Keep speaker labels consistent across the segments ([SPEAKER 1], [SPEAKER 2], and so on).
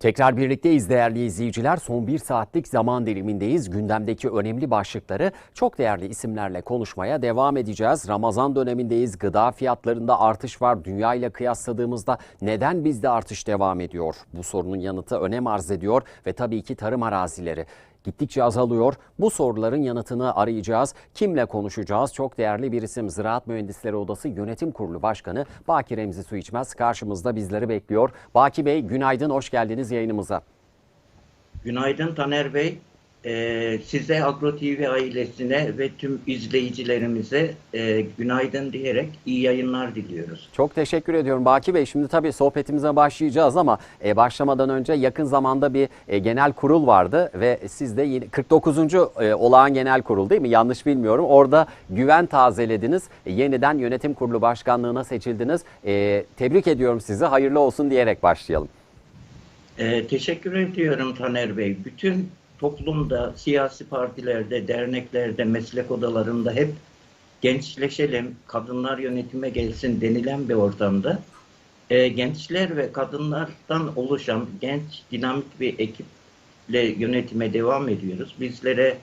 [SPEAKER 1] Tekrar birlikteyiz değerli izleyiciler. Son bir saatlik zaman dilimindeyiz. Gündemdeki önemli başlıkları çok değerli isimlerle konuşmaya devam edeceğiz. Ramazan dönemindeyiz. Gıda fiyatlarında artış var. Dünya ile kıyasladığımızda neden bizde artış devam ediyor? Bu sorunun yanıtı önem arz ediyor ve tabii ki tarım arazileri gittikçe azalıyor. Bu soruların yanıtını arayacağız. Kimle konuşacağız? Çok değerli bir isim Ziraat Mühendisleri Odası Yönetim Kurulu Başkanı Baki Remzi Su İçmez karşımızda bizleri bekliyor. Baki Bey günaydın, hoş geldiniz yayınımıza.
[SPEAKER 2] Günaydın Taner Bey. Ee, size Agro TV ailesine ve tüm izleyicilerimize e, günaydın diyerek iyi yayınlar diliyoruz.
[SPEAKER 1] Çok teşekkür ediyorum Baki Bey. Şimdi tabii sohbetimize başlayacağız ama e, başlamadan önce yakın zamanda bir e, genel kurul vardı ve siz de yeni- 49. e, olağan genel kurul değil mi? Yanlış bilmiyorum. Orada güven tazelediniz. E, yeniden yönetim kurulu başkanlığına seçildiniz. E, tebrik ediyorum sizi. Hayırlı olsun diyerek başlayalım.
[SPEAKER 2] Ee, teşekkür ediyorum Taner Bey. Bütün toplumda, siyasi partilerde, derneklerde, meslek odalarında hep gençleşelim, kadınlar yönetime gelsin denilen bir ortamda e, gençler ve kadınlardan oluşan genç, dinamik bir ekiple yönetime devam ediyoruz. Bizlere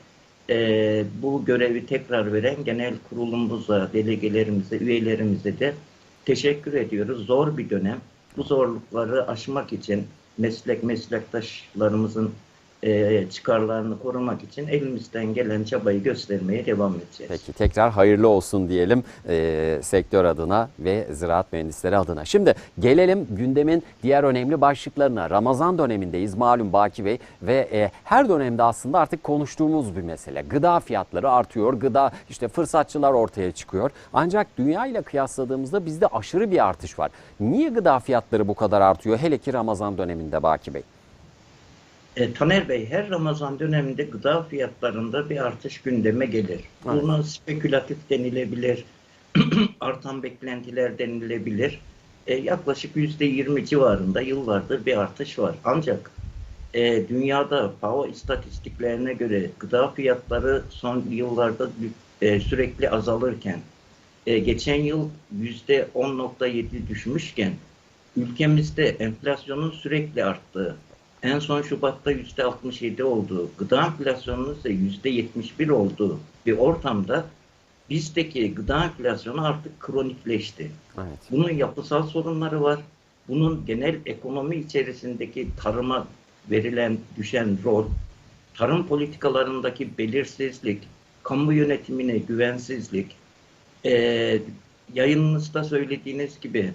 [SPEAKER 2] e, bu görevi tekrar veren genel kurulumuza, delegelerimize, üyelerimize de teşekkür ediyoruz. Zor bir dönem. Bu zorlukları aşmak için meslek meslektaşlarımızın e, çıkarlarını korumak için elimizden gelen çabayı göstermeye devam edeceğiz.
[SPEAKER 1] Peki tekrar hayırlı olsun diyelim e, sektör adına ve ziraat mühendisleri adına. Şimdi gelelim gündemin diğer önemli başlıklarına. Ramazan dönemindeyiz malum Baki Bey ve e, her dönemde aslında artık konuştuğumuz bir mesele. Gıda fiyatları artıyor, gıda işte fırsatçılar ortaya çıkıyor. Ancak dünya ile kıyasladığımızda bizde aşırı bir artış var. Niye gıda fiyatları bu kadar artıyor hele ki Ramazan döneminde Baki Bey?
[SPEAKER 2] E, Taner Bey her Ramazan döneminde gıda fiyatlarında bir artış gündeme gelir. Buna spekülatif denilebilir, artan beklentiler denilebilir. E, yaklaşık yüzde yirmi civarında yıllardır bir artış var. Ancak e, dünyada FAO istatistiklerine göre gıda fiyatları son yıllarda e, sürekli azalırken, e, geçen yıl yüzde 10.7 düşmüşken, ülkemizde enflasyonun sürekli arttığı, en son Şubat'ta yüzde 67 olduğu, gıda enflasyonunun ise yüzde 71 olduğu bir ortamda bizdeki gıda enflasyonu artık kronikleşti.
[SPEAKER 1] Evet.
[SPEAKER 2] Bunun yapısal sorunları var. Bunun genel ekonomi içerisindeki tarıma verilen düşen rol, tarım politikalarındaki belirsizlik, kamu yönetimine güvensizlik, e, yayınınızda söylediğiniz gibi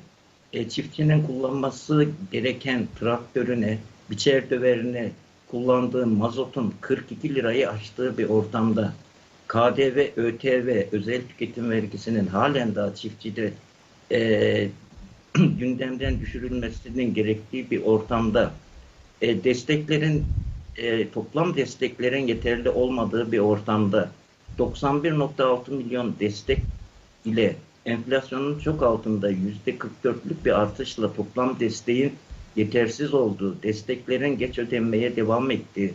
[SPEAKER 2] e, çiftçinin kullanması gereken traktörüne, biçer döverine kullandığı mazotun 42 lirayı aştığı bir ortamda KDV, ÖTV, özel tüketim vergisinin halen daha çiftçide e, gündemden düşürülmesinin gerektiği bir ortamda e, desteklerin e, toplam desteklerin yeterli olmadığı bir ortamda 91.6 milyon destek ile enflasyonun çok altında yüzde 44'lük bir artışla toplam desteğin yetersiz olduğu, desteklerin geç ödenmeye devam ettiği,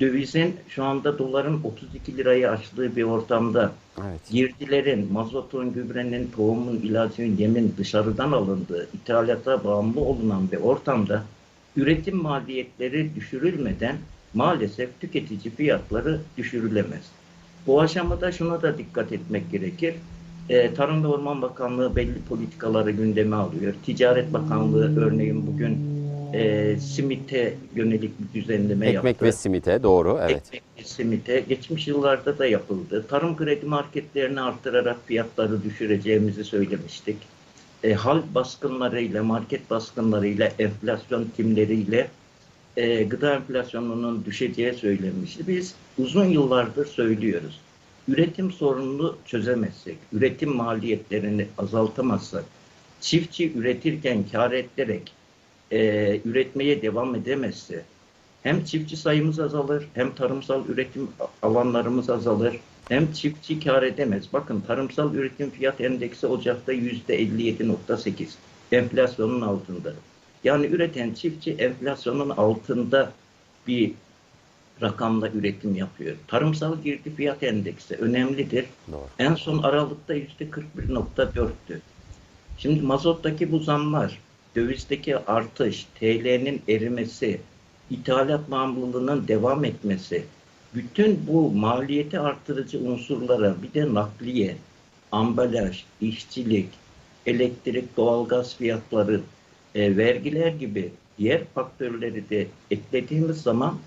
[SPEAKER 2] dövizin şu anda doların 32 lirayı aştığı bir ortamda
[SPEAKER 1] Evet.
[SPEAKER 2] girdilerin, mazotun, gübrenin, tohumun, ilacın, yemin dışarıdan alındığı, ithalata bağımlı olunan bir ortamda üretim maliyetleri düşürülmeden maalesef tüketici fiyatları düşürülemez. Bu aşamada şuna da dikkat etmek gerekir. Ee, Tarım ve Orman Bakanlığı belli politikaları gündeme alıyor. Ticaret Bakanlığı örneğin bugün e, simite yönelik bir düzenleme
[SPEAKER 1] Ekmek
[SPEAKER 2] yaptı.
[SPEAKER 1] ve simite doğru evet.
[SPEAKER 2] Ekmek ve simite geçmiş yıllarda da yapıldı. Tarım kredi marketlerini artırarak fiyatları düşüreceğimizi söylemiştik. E, hal baskınlarıyla, market baskınlarıyla, enflasyon timleriyle e, gıda enflasyonunun düşeceği söylenmişti. Biz uzun yıllardır söylüyoruz. Üretim sorununu çözemezsek, üretim maliyetlerini azaltamazsak, çiftçi üretirken kar ettirerek e, üretmeye devam edemezse, hem çiftçi sayımız azalır, hem tarımsal üretim alanlarımız azalır, hem çiftçi kar edemez. Bakın tarımsal üretim fiyat endeksi Ocak'ta yüzde 57.8, enflasyonun altında. Yani üreten çiftçi enflasyonun altında bir rakamla üretim yapıyor. Tarımsal girdi fiyat endeksi önemlidir.
[SPEAKER 1] Doğru.
[SPEAKER 2] En son Aralık'ta yüzde 41.4'tü. Şimdi mazottaki bu zamlar, dövizdeki artış, TL'nin erimesi, ithalat bağımlılığının devam etmesi, bütün bu maliyeti artırıcı unsurlara bir de nakliye, ambalaj, işçilik, elektrik, doğalgaz fiyatları, e, vergiler gibi diğer faktörleri de eklediğimiz zaman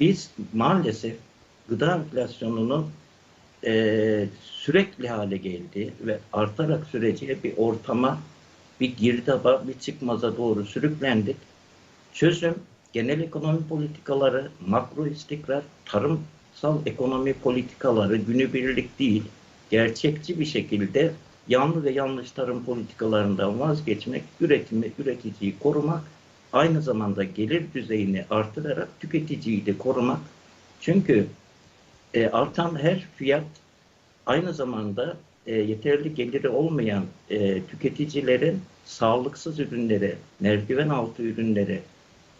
[SPEAKER 2] biz maalesef gıda enflasyonunun e, sürekli hale geldi ve artarak süreceği bir ortama, bir girdaba, bir çıkmaza doğru sürüklendik. Çözüm, genel ekonomi politikaları, makro istikrar, tarımsal ekonomi politikaları günübirlik değil, gerçekçi bir şekilde yanlı ve yanlış tarım politikalarından vazgeçmek, üretimi, üreticiyi korumak, aynı zamanda gelir düzeyini artırarak tüketiciyi de korumak. Çünkü e, artan her fiyat aynı zamanda e, yeterli geliri olmayan e, tüketicilerin sağlıksız ürünlere, merdiven altı ürünlere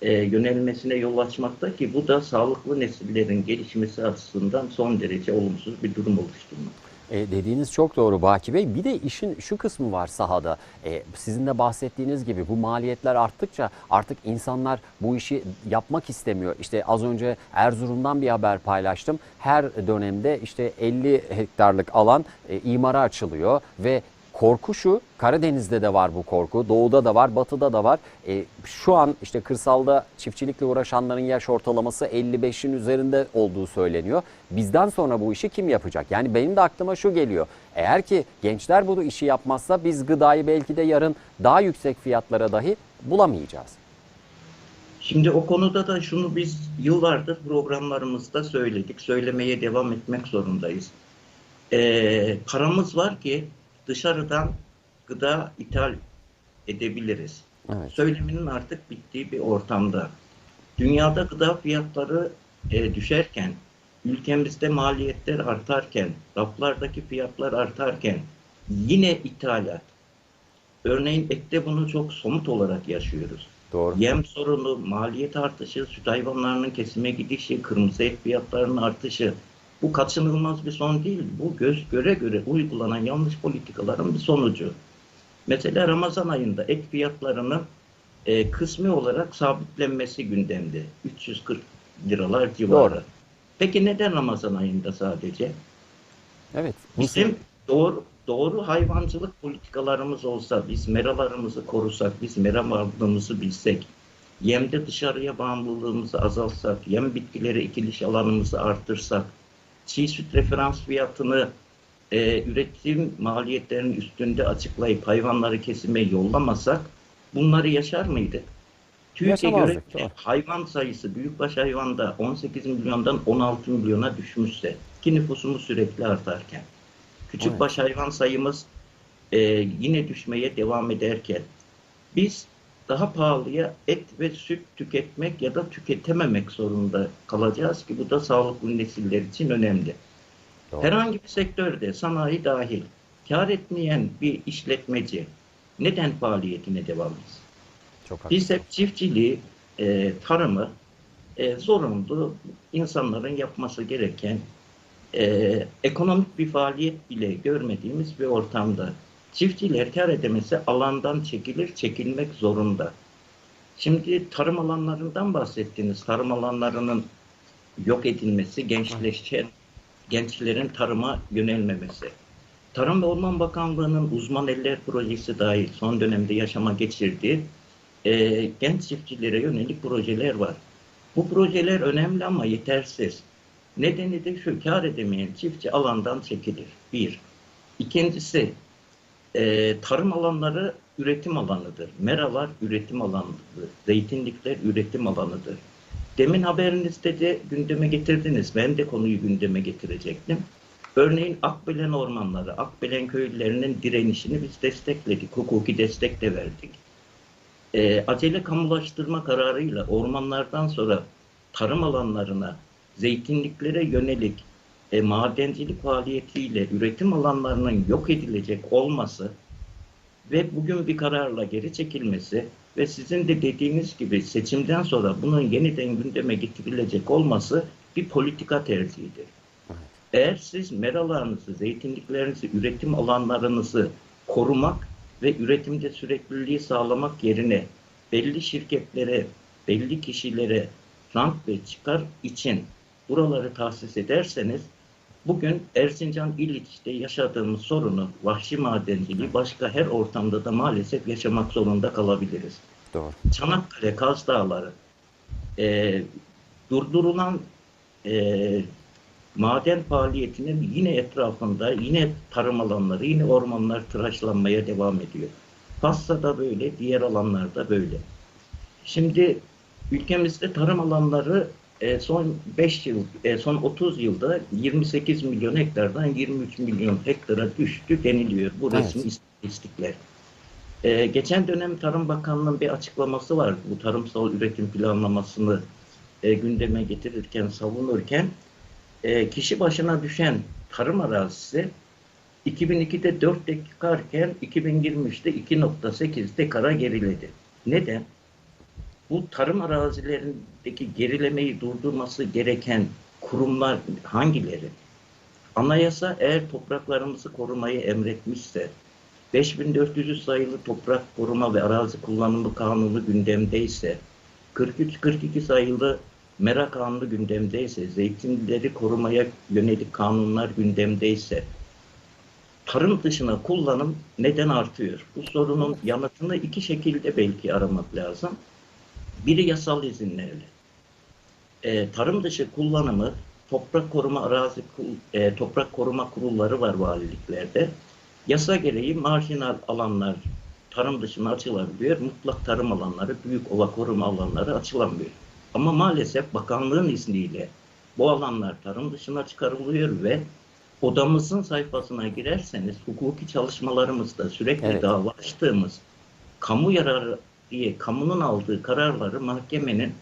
[SPEAKER 2] e, yönelmesine yol açmakta ki bu da sağlıklı nesillerin gelişmesi açısından son derece olumsuz bir durum oluşturmakta.
[SPEAKER 1] E, dediğiniz çok doğru Baki Bey. Bir de işin şu kısmı var sahada. E, sizin de bahsettiğiniz gibi bu maliyetler arttıkça artık insanlar bu işi yapmak istemiyor. İşte az önce Erzurum'dan bir haber paylaştım. Her dönemde işte 50 hektarlık alan e, imara açılıyor ve Korku şu, Karadeniz'de de var bu korku, doğuda da var, batıda da var. E, şu an işte kırsalda çiftçilikle uğraşanların yaş ortalaması 55'in üzerinde olduğu söyleniyor. Bizden sonra bu işi kim yapacak? Yani benim de aklıma şu geliyor. Eğer ki gençler bu işi yapmazsa biz gıdayı belki de yarın daha yüksek fiyatlara dahi bulamayacağız.
[SPEAKER 2] Şimdi o konuda da şunu biz yıllardır programlarımızda söyledik, söylemeye devam etmek zorundayız. E, paramız var ki dışarıdan gıda ithal edebiliriz.
[SPEAKER 1] Evet.
[SPEAKER 2] Söyleminin artık bittiği bir ortamda. Dünyada gıda fiyatları e, düşerken, ülkemizde maliyetler artarken, raflardaki fiyatlar artarken yine ithalat. Örneğin ette bunu çok somut olarak yaşıyoruz.
[SPEAKER 1] Doğru.
[SPEAKER 2] Yem sorunu, maliyet artışı, süt hayvanlarının kesime gidişi, kırmızı et fiyatlarının artışı bu kaçınılmaz bir son değil. Bu göz göre göre uygulanan yanlış politikaların bir sonucu. Mesela Ramazan ayında et fiyatlarının e, kısmi olarak sabitlenmesi gündemde. 340 liralar civarı.
[SPEAKER 1] Doğru.
[SPEAKER 2] Peki neden Ramazan ayında sadece?
[SPEAKER 1] Evet.
[SPEAKER 2] Bizim doğru doğru hayvancılık politikalarımız olsa, biz meralarımızı korusak, biz mera varlığımızı bilsek, yemde dışarıya bağımlılığımızı azaltsak, yem bitkileri ikiliş alanımızı artırsak, çiğ süt referans fiyatını e, üretim maliyetlerinin üstünde açıklayıp hayvanları kesime yollamasak bunları yaşar mıydık? TÜİK'e göre
[SPEAKER 1] doğru.
[SPEAKER 2] hayvan sayısı büyükbaş hayvanda 18 milyondan 16 milyona düşmüşse ki nüfusumuz sürekli artarken küçükbaş hayvan sayımız e, yine düşmeye devam ederken biz daha pahalıya et ve süt tüketmek ya da tüketememek zorunda kalacağız ki bu da sağlıklı nesiller için önemli.
[SPEAKER 1] Doğru.
[SPEAKER 2] Herhangi bir sektörde sanayi dahil kar etmeyen bir işletmeci neden faaliyetine devam etsin?
[SPEAKER 1] Çok.
[SPEAKER 2] Biz hep çiftçiliği, e, tarımı e, zorunlu insanların yapması gereken e, ekonomik bir faaliyet bile görmediğimiz bir ortamda çiftçiler kar edemese alandan çekilir, çekilmek zorunda. Şimdi tarım alanlarından bahsettiniz. Tarım alanlarının yok edilmesi, gençleşen gençlerin tarıma yönelmemesi. Tarım ve Orman Bakanlığı'nın uzman eller projesi dahil son dönemde yaşama geçirdiği e, genç çiftçilere yönelik projeler var. Bu projeler önemli ama yetersiz. Nedeni de şu, kar edemeyen çiftçi alandan çekilir. Bir. İkincisi, e, tarım alanları üretim alanıdır. Meralar üretim alanıdır. Zeytinlikler üretim alanıdır. Demin haberinizde de gündeme getirdiniz. Ben de konuyu gündeme getirecektim. Örneğin Akbelen ormanları, Akbelen köylülerinin direnişini biz destekledik. Hukuki destek de verdik. E, acele kamulaştırma kararıyla ormanlardan sonra tarım alanlarına, zeytinliklere yönelik e, madencilik faaliyetiyle üretim alanlarının yok edilecek olması ve bugün bir kararla geri çekilmesi ve sizin de dediğiniz gibi seçimden sonra bunun yeniden gündeme getirilecek olması bir politika tercihidir. Eğer siz meralarınızı, zeytinliklerinizi, üretim alanlarınızı korumak ve üretimde sürekliliği sağlamak yerine belli şirketlere, belli kişilere rant ve çıkar için buraları tahsis ederseniz bugün Erzincan İliç'te yaşadığımız sorunu vahşi madenciliği başka her ortamda da maalesef yaşamak zorunda kalabiliriz.
[SPEAKER 1] Doğru.
[SPEAKER 2] Çanakkale, Kaz Dağları e, durdurulan e, maden faaliyetinin yine etrafında yine tarım alanları, yine ormanlar tıraşlanmaya devam ediyor. Fassa'da böyle, diğer alanlarda böyle. Şimdi ülkemizde tarım alanları son 5 yıl, e, son 30 yılda 28 milyon hektardan 23 milyon hektara düştü deniliyor. Bu
[SPEAKER 1] Evet.
[SPEAKER 2] resmi istatistikler. Ee, geçen dönem Tarım Bakanlığı'nın bir açıklaması var. Bu tarımsal üretim planlamasını e, gündeme getirirken, savunurken e, kişi başına düşen tarım arazisi 2002'de 4 dekarken 2023'te 2.8 dekara geriledi. Neden? Bu tarım arazilerindeki gerilemeyi durdurması gereken kurumlar hangileri? Anayasa eğer topraklarımızı korumayı emretmişse, 5400 sayılı Toprak Koruma ve Arazi Kullanımı Kanunu gündemdeyse, 43-42 sayılı Mera Kanunu gündemdeyse, zeytinleri korumaya yönelik kanunlar gündemdeyse, tarım dışına kullanım neden artıyor? Bu sorunun yanıtını iki şekilde belki aramak lazım. Biri yasal izinlerle. Ee, tarım dışı kullanımı toprak koruma arazi e, toprak koruma kurulları var valiliklerde. Yasa gereği marjinal alanlar tarım dışına açılabiliyor. Mutlak tarım alanları, büyük ova koruma alanları açılamıyor. Ama maalesef bakanlığın izniyle bu alanlar tarım dışına çıkarılıyor ve odamızın sayfasına girerseniz hukuki çalışmalarımızda sürekli
[SPEAKER 1] Evet.
[SPEAKER 2] dava açtığımız kamu yararı diye kamunun aldığı kararları mahkemenin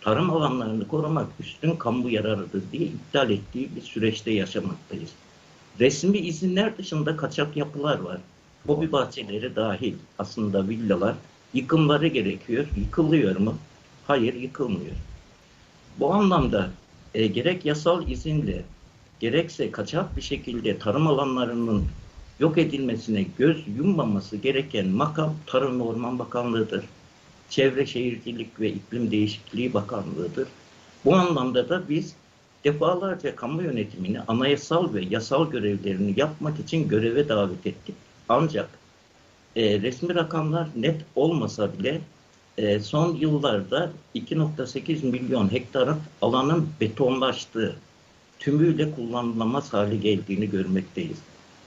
[SPEAKER 2] tarım alanlarını korumak üstün kamu yararıdır diye iptal ettiği bir süreçte yaşamaktayız. Resmi izinler dışında kaçak yapılar var. Hobi bahçeleri dahil aslında villalar yıkımları gerekiyor. Yıkılıyor mu? Hayır yıkılmıyor. Bu anlamda e, gerek yasal izinle gerekse kaçak bir şekilde tarım alanlarının yok edilmesine göz yummaması gereken makam Tarım ve Orman Bakanlığı'dır. Çevre Şehircilik ve İklim Değişikliği Bakanlığı'dır. Bu anlamda da biz defalarca kamu yönetimini anayasal ve yasal görevlerini yapmak için göreve davet ettik. Ancak e, resmi rakamlar net olmasa bile e, son yıllarda 2.8 milyon hektarın alanın betonlaştığı, tümüyle kullanılamaz hale geldiğini görmekteyiz.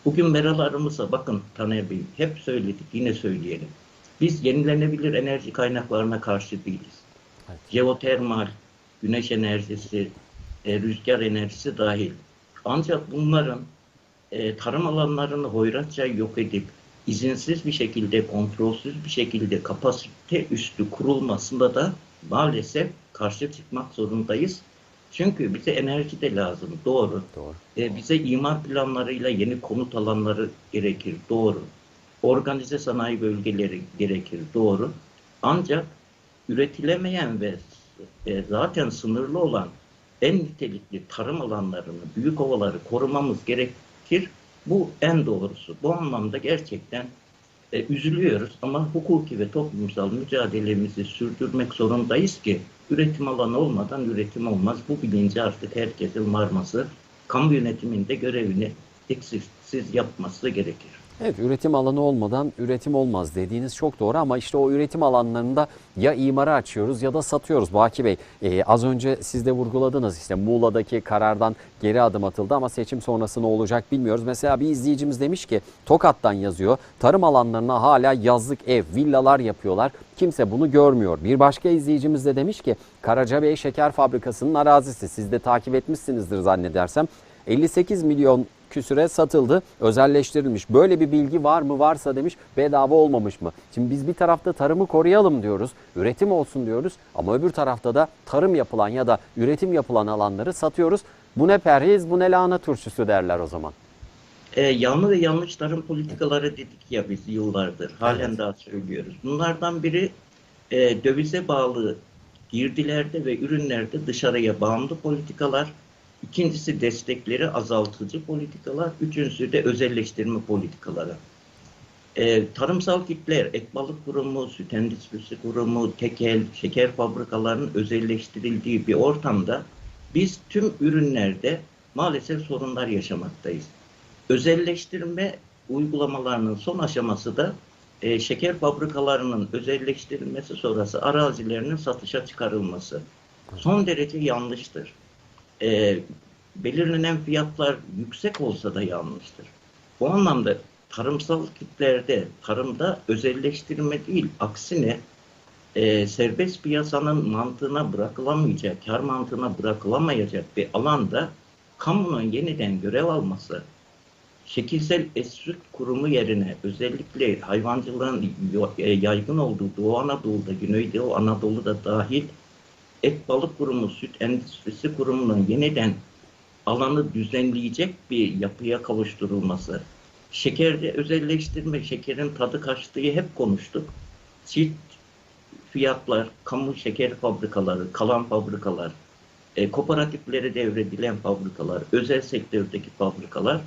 [SPEAKER 2] Bugün meralarımıza bakın Taner Bey, hep söyledik yine söyleyelim. Biz yenilenebilir enerji kaynaklarına karşı değiliz.
[SPEAKER 1] Evet.
[SPEAKER 2] Jeotermal, güneş enerjisi, e, rüzgar enerjisi dahil. Ancak bunların e, tarım alanlarını hoyratça yok edip izinsiz bir şekilde, kontrolsüz bir şekilde kapasite üstü kurulmasında da maalesef karşı çıkmak zorundayız. Çünkü bize enerji de lazım, doğru.
[SPEAKER 1] Doğru.
[SPEAKER 2] E, bize imar planlarıyla yeni konut alanları gerekir, doğru. Organize sanayi bölgeleri gerekir, doğru. Ancak üretilemeyen ve e, zaten sınırlı olan en nitelikli tarım alanlarını, büyük ovaları korumamız gerekir. Bu en doğrusu. Bu anlamda gerçekten e, üzülüyoruz ama hukuki ve toplumsal mücadelemizi sürdürmek zorundayız ki üretim alanı olmadan üretim olmaz. Bu bilinci artık herkesin varması, kamu yönetiminde görevini eksiksiz yapması gerekir.
[SPEAKER 1] Evet üretim alanı olmadan üretim olmaz dediğiniz çok doğru ama işte o üretim alanlarında ya imara açıyoruz ya da satıyoruz. Baki Bey e, az önce siz de vurguladınız işte Muğla'daki karardan geri adım atıldı ama seçim sonrası ne olacak bilmiyoruz. Mesela bir izleyicimiz demiş ki Tokat'tan yazıyor tarım alanlarına hala yazlık ev villalar yapıyorlar. Kimse bunu görmüyor. Bir başka izleyicimiz de demiş ki Karacabey Şeker Fabrikası'nın arazisi siz de takip etmişsinizdir zannedersem. 58 milyon küsüre satıldı, özelleştirilmiş. Böyle bir bilgi var mı? Varsa demiş bedava olmamış mı? Şimdi biz bir tarafta tarımı koruyalım diyoruz, üretim olsun diyoruz ama öbür tarafta da tarım yapılan ya da üretim yapılan alanları satıyoruz. Bu ne perhiz, bu ne lahana turşusu derler o zaman.
[SPEAKER 2] E, yanlı ve yanlış tarım politikaları dedik ya biz yıllardır. Halen
[SPEAKER 1] Evet.
[SPEAKER 2] daha söylüyoruz. Bunlardan biri e, dövize bağlı girdilerde ve ürünlerde dışarıya bağımlı politikalar. İkincisi destekleri azaltıcı politikalar. Üçüncüsü de özelleştirme politikaları. Ee, tarımsal kitler, et balık kurumu, süt endüstrisi kurumu, tekel, şeker fabrikalarının özelleştirildiği bir ortamda biz tüm ürünlerde maalesef sorunlar yaşamaktayız. Özelleştirme uygulamalarının son aşaması da e, şeker fabrikalarının özelleştirilmesi sonrası arazilerinin satışa çıkarılması. Son derece yanlıştır. E, belirlenen fiyatlar yüksek olsa da yanlıştır. Bu anlamda tarımsal kitlerde, tarımda özelleştirme değil, aksine e, serbest piyasanın mantığına bırakılamayacak, kar mantığına bırakılamayacak bir alanda kamunun yeniden görev alması, şekilsel et süt kurumu yerine özellikle hayvancılığın e, yaygın olduğu Doğu Anadolu'da, Güneydoğu Anadolu'da dahil et balık kurumu, süt endüstrisi kurumunun yeniden alanı düzenleyecek bir yapıya kavuşturulması, şekerde özelleştirme, şekerin tadı kaçtığı hep konuştuk. Çift fiyatlar, kamu şeker fabrikaları, kalan fabrikalar, e, kooperatiflere devredilen fabrikalar, özel sektördeki fabrikalar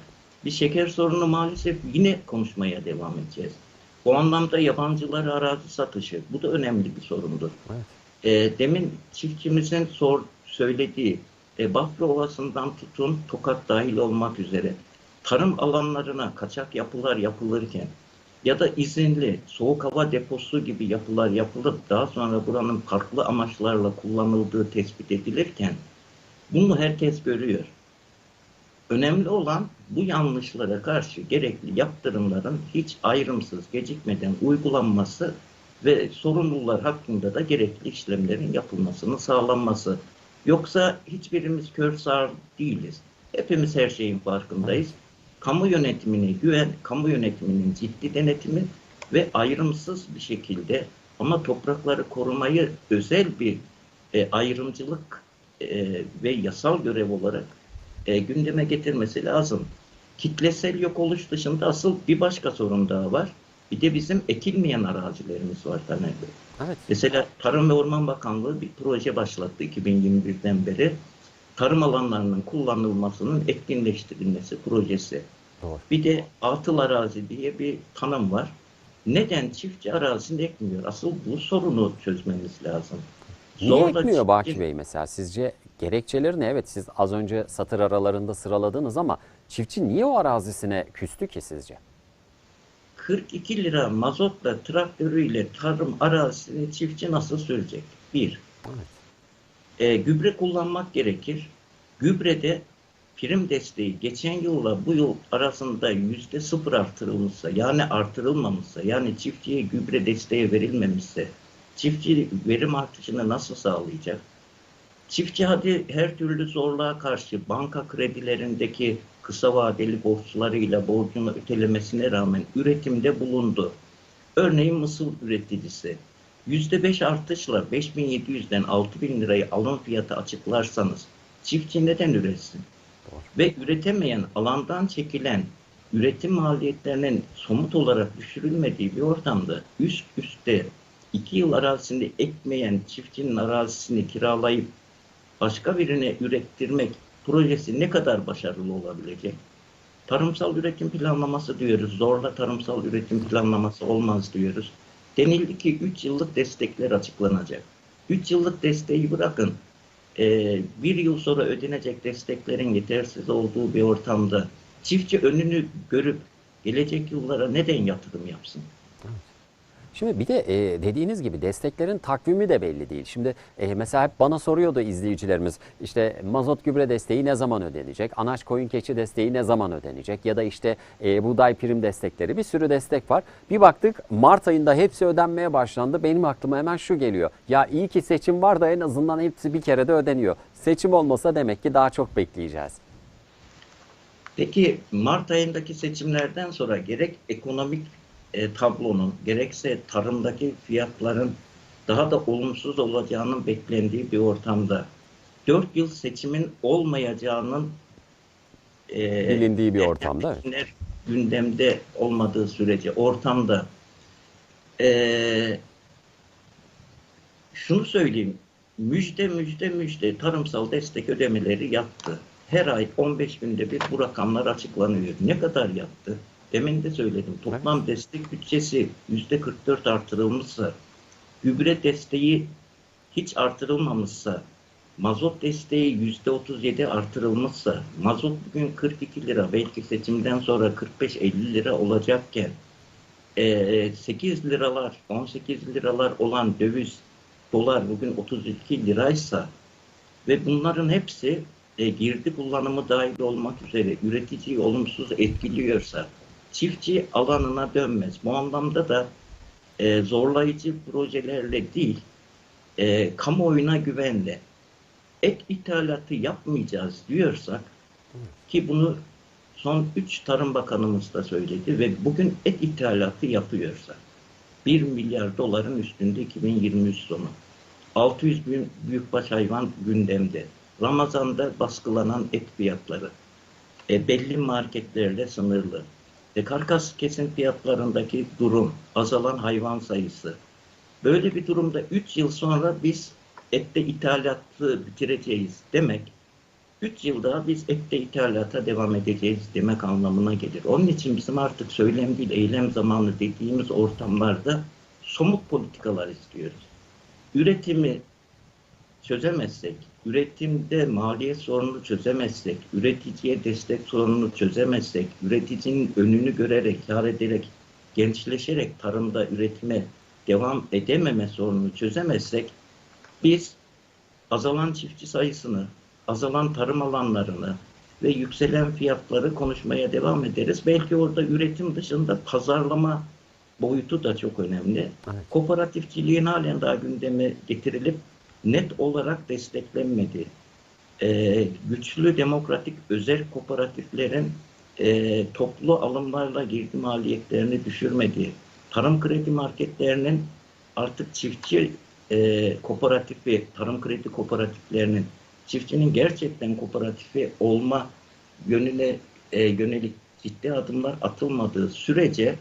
[SPEAKER 2] bir şeker sorunu maalesef yine konuşmaya devam edeceğiz. Bu anlamda yabancılara arazi satışı, bu da önemli bir sorundur.
[SPEAKER 1] Evet.
[SPEAKER 2] E, demin çiftçimizin sor, söylediği e, Bafra Ovası'ndan tutun Tokat dahil olmak üzere tarım alanlarına kaçak yapılar yapılırken ya da izinli soğuk hava deposu gibi yapılar yapılıp daha sonra buranın farklı amaçlarla kullanıldığı tespit edilirken bunu herkes görüyor. Önemli olan bu yanlışlara karşı gerekli yaptırımların hiç ayrımsız gecikmeden uygulanması ve sorumlular hakkında da gerekli işlemlerin yapılmasını sağlanması. Yoksa hiçbirimiz kör sağır değiliz. Hepimiz her şeyin farkındayız. Kamu yönetimine güven, kamu yönetiminin ciddi denetimi ve ayrımsız bir şekilde ama toprakları korumayı özel bir e, ayrımcılık e, ve yasal görev olarak e, gündeme getirmesi lazım. Kitlesel yok oluş dışında asıl bir başka sorun daha var. Bir de bizim ekilmeyen arazilerimiz var Taner Bey.
[SPEAKER 1] Evet.
[SPEAKER 2] Mesela Tarım ve Orman Bakanlığı bir proje başlattı 2021'den beri. Tarım alanlarının kullanılmasının etkinleştirilmesi projesi.
[SPEAKER 1] Doğru.
[SPEAKER 2] Bir de atıl arazi diye bir tanım var. Neden çiftçi arazini ekmiyor? Asıl bu sorunu çözmemiz lazım.
[SPEAKER 1] Niye
[SPEAKER 2] Zorla
[SPEAKER 1] ekmiyor Baki
[SPEAKER 2] çiftçi-
[SPEAKER 1] Bey mesela? Sizce gerekçeleri ne? Evet siz az önce satır aralarında sıraladınız ama çiftçi niye o arazisine küstü ki sizce?
[SPEAKER 2] 42 lira mazotla traktörüyle tarım arazisini çiftçi nasıl sürecek? Bir.
[SPEAKER 1] Evet.
[SPEAKER 2] E, gübre kullanmak gerekir. Gübrede prim desteği geçen yılla bu yıl arasında yüzde sıfır artırılmışsa yani artırılmamışsa yani çiftçiye gübre desteği verilmemişse çiftçi verim artışını nasıl sağlayacak? Çiftçi hadi her türlü zorluğa karşı banka kredilerindeki kısa vadeli borçlarıyla borcunu ötelemesine rağmen üretimde bulundu. Örneğin mısır üreticisi %5 artışla 5700'den 6000 lirayı alım fiyatı açıklarsanız çiftçi neden üretsin? Ve üretemeyen, alandan çekilen üretim maliyetlerinin somut olarak düşürülmediği bir ortamda üst üste iki yıl arazisini ekmeyen çiftçinin arazisini kiralayıp başka birine ürettirmek projesi ne kadar başarılı olabilecek? Tarımsal üretim planlaması diyoruz. Zorla tarımsal üretim planlaması olmaz diyoruz. Denildi ki 3 yıllık destekler açıklanacak. 3 yıllık desteği bırakın. Ee, bir yıl sonra ödenecek desteklerin yetersiz olduğu bir ortamda çiftçi önünü görüp gelecek yıllara neden yatırım yapsın?
[SPEAKER 1] Şimdi bir de e, dediğiniz gibi desteklerin takvimi de belli değil. Şimdi e, mesela hep bana soruyordu izleyicilerimiz işte mazot gübre desteği ne zaman ödenecek? Anaç koyun keçi desteği ne zaman ödenecek? Ya da işte e, buğday prim destekleri bir sürü destek var. Bir baktık Mart ayında hepsi ödenmeye başlandı. Benim aklıma hemen şu geliyor. Ya iyi ki seçim var da en azından hepsi bir kere de ödeniyor. Seçim olmasa demek ki daha çok bekleyeceğiz.
[SPEAKER 2] Peki Mart ayındaki seçimlerden sonra gerek ekonomik e, tablonun gerekse tarımdaki fiyatların daha da olumsuz olacağının beklendiği bir ortamda 4 yıl seçimin olmayacağının e,
[SPEAKER 1] Bilindiği bir ortamda,
[SPEAKER 2] gündemde olmadığı sürece ortamda e, şunu söyleyeyim müjde müjde müjde tarımsal destek ödemeleri yattı. Her ay 15 günde bir bu rakamlar açıklanıyor. Ne kadar yattı? Demin de söyledim. Toplam destek bütçesi yüzde 44 artırılmışsa, gübre desteği hiç artırılmamışsa, mazot desteği yüzde 37 artırılmışsa, mazot bugün 42 lira, belki seçimden sonra 45-50 lira olacakken, e, 8 liralar, 18 liralar olan döviz, dolar bugün 32 liraysa ve bunların hepsi e, girdi kullanımı dahil olmak üzere üreticiyi olumsuz etkiliyorsa çiftçi alanına dönmez. Bu anlamda da e, zorlayıcı projelerle değil, e, kamuoyuna güvenle et ithalatı yapmayacağız diyorsak ki bunu son 3 Tarım Bakanımız da söyledi ve bugün et ithalatı yapıyorsa 1 milyar doların üstünde 2023 sonu. 600 bin büyükbaş hayvan gündemde. Ramazan'da baskılanan et fiyatları. E, belli marketlerle sınırlı. E, karkas kesim fiyatlarındaki durum, azalan hayvan sayısı. Böyle bir durumda 3 yıl sonra biz ette ithalatı bitireceğiz demek 3 yıl daha biz ette ithalata devam edeceğiz demek anlamına gelir. Onun için bizim artık söylem değil eylem zamanı dediğimiz ortamlarda somut politikalar istiyoruz. Üretimi çözemezsek, üretimde maliyet sorununu çözemezsek, üreticiye destek sorununu çözemezsek, üreticinin önünü görerek, kar ederek, gençleşerek tarımda üretime devam edememe sorununu çözemezsek, biz azalan çiftçi sayısını, azalan tarım alanlarını ve yükselen fiyatları konuşmaya devam ederiz. Belki orada üretim dışında pazarlama boyutu da çok önemli.
[SPEAKER 1] Evet.
[SPEAKER 2] Kooperatifçiliğin halen daha gündeme getirilip net olarak desteklenmedi. Ee, güçlü demokratik özel kooperatiflerin e, toplu alımlarla girdi maliyetlerini düşürmedi. Tarım kredi marketlerinin artık çiftçi e, kooperatifi, tarım kredi kooperatiflerinin çiftçinin gerçekten kooperatifi olma yönüne e, yönelik ciddi adımlar atılmadığı sürece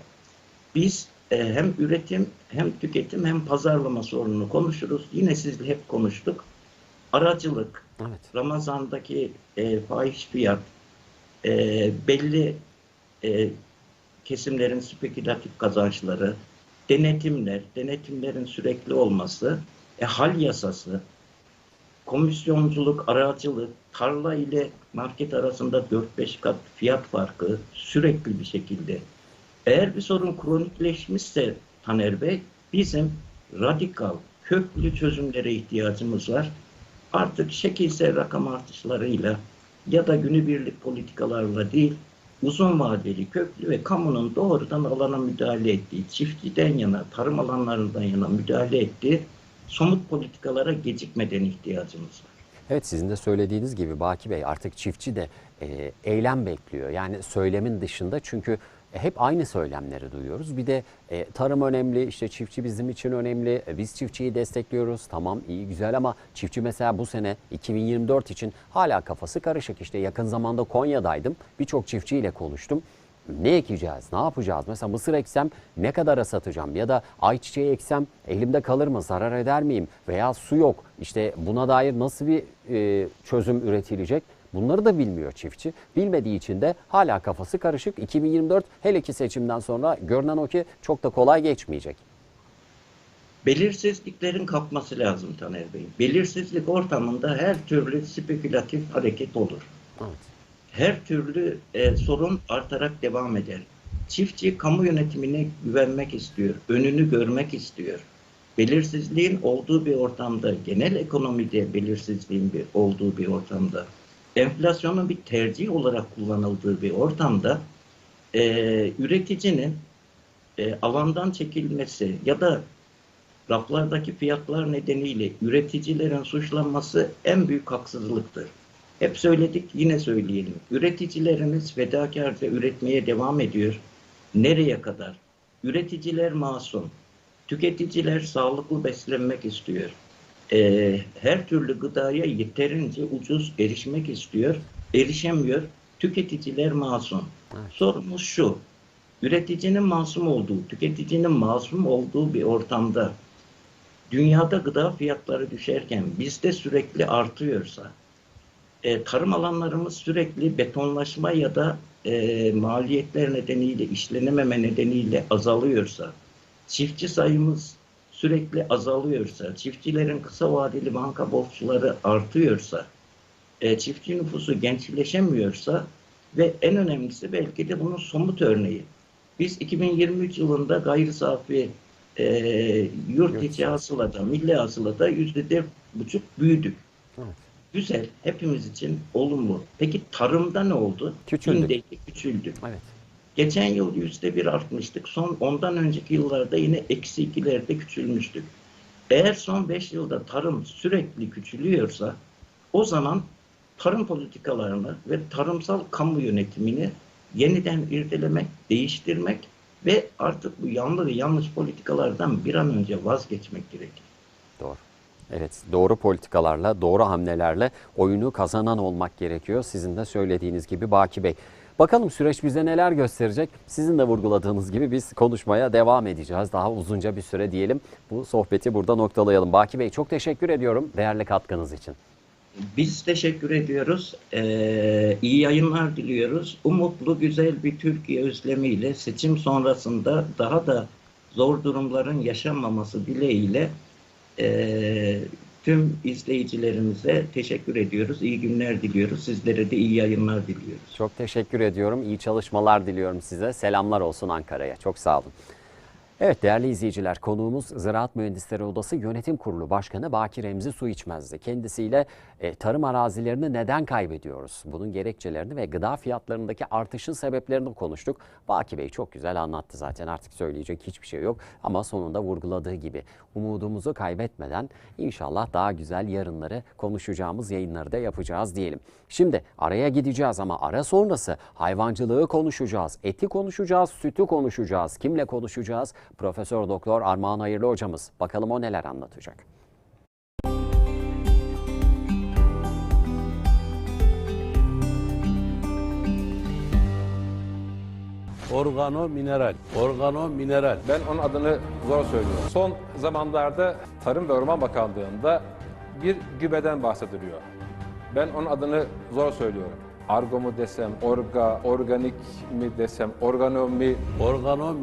[SPEAKER 2] biz hem üretim hem tüketim hem pazarlama sorununu konuşuruz. Yine sizle hep konuştuk. Aracılık,
[SPEAKER 1] Evet.
[SPEAKER 2] Ramazan'daki e, fahiş fiyat, e, belli e, kesimlerin spekülatif kazançları, denetimler, denetimlerin sürekli olması, e, hal yasası, komisyonculuk, aracılık, tarla ile market arasında 4-5 kat fiyat farkı sürekli bir şekilde. Eğer bir sorun kronikleşmişse Taner Bey, bizim radikal, köklü çözümlere ihtiyacımız var. Artık şekilsel rakam artışlarıyla ya da günübirlik politikalarla değil, uzun vadeli, köklü ve kamunun doğrudan alana müdahale ettiği, çiftçiden yana, tarım alanlarından yana müdahale ettiği somut politikalara gecikmeden ihtiyacımız var.
[SPEAKER 1] Evet sizin de söylediğiniz gibi Baki Bey artık çiftçi de e, eylem bekliyor. Yani söylemin dışında çünkü hep aynı söylemleri duyuyoruz. Bir de e, tarım önemli, işte çiftçi bizim için önemli. E, biz çiftçiyi destekliyoruz. Tamam iyi güzel ama çiftçi mesela bu sene 2024 için hala kafası karışık. İşte yakın zamanda Konya'daydım. Birçok çiftçiyle konuştum. Ne ekeceğiz? Ne yapacağız? Mesela mısır eksem ne kadara satacağım? Ya da ayçiçeği eksem elimde kalır mı? Zarar eder miyim? Veya su yok. İşte buna dair nasıl bir e, çözüm üretilecek? Bunları da bilmiyor çiftçi. Bilmediği için de hala kafası karışık. 2024 hele ki seçimden sonra görünen o ki çok da kolay geçmeyecek.
[SPEAKER 2] Belirsizliklerin kalkması lazım Taner Bey. Belirsizlik ortamında her türlü spekülatif hareket olur.
[SPEAKER 1] Evet.
[SPEAKER 2] Her türlü e, sorun artarak devam eder. Çiftçi kamu yönetimine güvenmek istiyor, önünü görmek istiyor. Belirsizliğin olduğu bir ortamda, genel ekonomide belirsizliğin bir olduğu bir ortamda, enflasyonun bir tercih olarak kullanıldığı bir ortamda e, üreticinin e, alandan çekilmesi ya da raflardaki fiyatlar nedeniyle üreticilerin suçlanması en büyük haksızlıktır. Hep söyledik yine söyleyelim. Üreticilerimiz fedakarca üretmeye devam ediyor. Nereye kadar? Üreticiler masum. Tüketiciler sağlıklı beslenmek istiyor. Ee, her türlü gıdaya yeterince ucuz erişmek istiyor. Erişemiyor. Tüketiciler masum. Sorumuz şu. Üreticinin masum olduğu, tüketicinin masum olduğu bir ortamda dünyada gıda fiyatları düşerken bizde sürekli artıyorsa e, tarım alanlarımız sürekli betonlaşma ya da e, maliyetler nedeniyle, işlenememe nedeniyle azalıyorsa, çiftçi sayımız sürekli azalıyorsa, çiftçilerin kısa vadeli banka borçları artıyorsa, e, çiftçi nüfusu gençleşemiyorsa ve en önemlisi belki de bunun somut örneği. Biz 2023 yılında gayri safi e, yurt içi hasılada, milli hasılada yüzde dört buçuk büyüdük.
[SPEAKER 1] Evet.
[SPEAKER 2] Güzel, hepimiz için olumlu. Peki tarımda ne oldu?
[SPEAKER 1] Küçüldük.
[SPEAKER 2] Bindeydi, küçüldük.
[SPEAKER 1] Evet.
[SPEAKER 2] Geçen yıl yüzde bir artmıştık. Son ondan önceki yıllarda yine eksi ikilerde küçülmüştük. Eğer son beş yılda tarım sürekli küçülüyorsa o zaman tarım politikalarını ve tarımsal kamu yönetimini yeniden irdelemek, değiştirmek ve artık bu yanlı ve yanlış politikalardan bir an önce vazgeçmek gerekir.
[SPEAKER 1] Doğru. Evet, doğru politikalarla, doğru hamlelerle oyunu kazanan olmak gerekiyor. Sizin de söylediğiniz gibi Baki Bey. Bakalım süreç bize neler gösterecek? Sizin de vurguladığınız gibi biz konuşmaya devam edeceğiz. Daha uzunca bir süre diyelim. Bu sohbeti burada noktalayalım. Baki Bey çok teşekkür ediyorum değerli katkınız için.
[SPEAKER 2] Biz teşekkür ediyoruz. Ee, iyi yayınlar diliyoruz. Umutlu, güzel bir Türkiye özlemiyle seçim sonrasında daha da zor durumların yaşanmaması dileğiyle ee, tüm izleyicilerimize teşekkür ediyoruz. İyi günler diliyoruz. Sizlere de iyi yayınlar diliyoruz.
[SPEAKER 1] Çok teşekkür ediyorum. İyi çalışmalar diliyorum size. Selamlar olsun Ankara'ya. Çok sağ olun. Evet değerli izleyiciler konuğumuz Ziraat Mühendisleri Odası Yönetim Kurulu Başkanı Baki Remzi Su içmezdi. Kendisiyle e, tarım arazilerini neden kaybediyoruz? Bunun gerekçelerini ve gıda fiyatlarındaki artışın sebeplerini konuştuk. Baki Bey çok güzel anlattı zaten artık söyleyecek hiçbir şey yok. Ama sonunda vurguladığı gibi umudumuzu kaybetmeden inşallah daha güzel yarınları konuşacağımız yayınları da yapacağız diyelim. Şimdi araya gideceğiz ama ara sonrası hayvancılığı konuşacağız, eti konuşacağız, sütü konuşacağız. Kimle konuşacağız? Profesör Doktor Armağan Hayırlı hocamız. Bakalım o neler anlatacak.
[SPEAKER 3] Organo mineral. Organo mineral.
[SPEAKER 4] Ben onun adını zor söylüyorum. Son zamanlarda Tarım ve Orman Bakanlığı'nda bir gübeden bahsediliyor. Ben onun adını zor söylüyorum. Argo mu desem, orga, organik mi desem, organo mi
[SPEAKER 3] Organo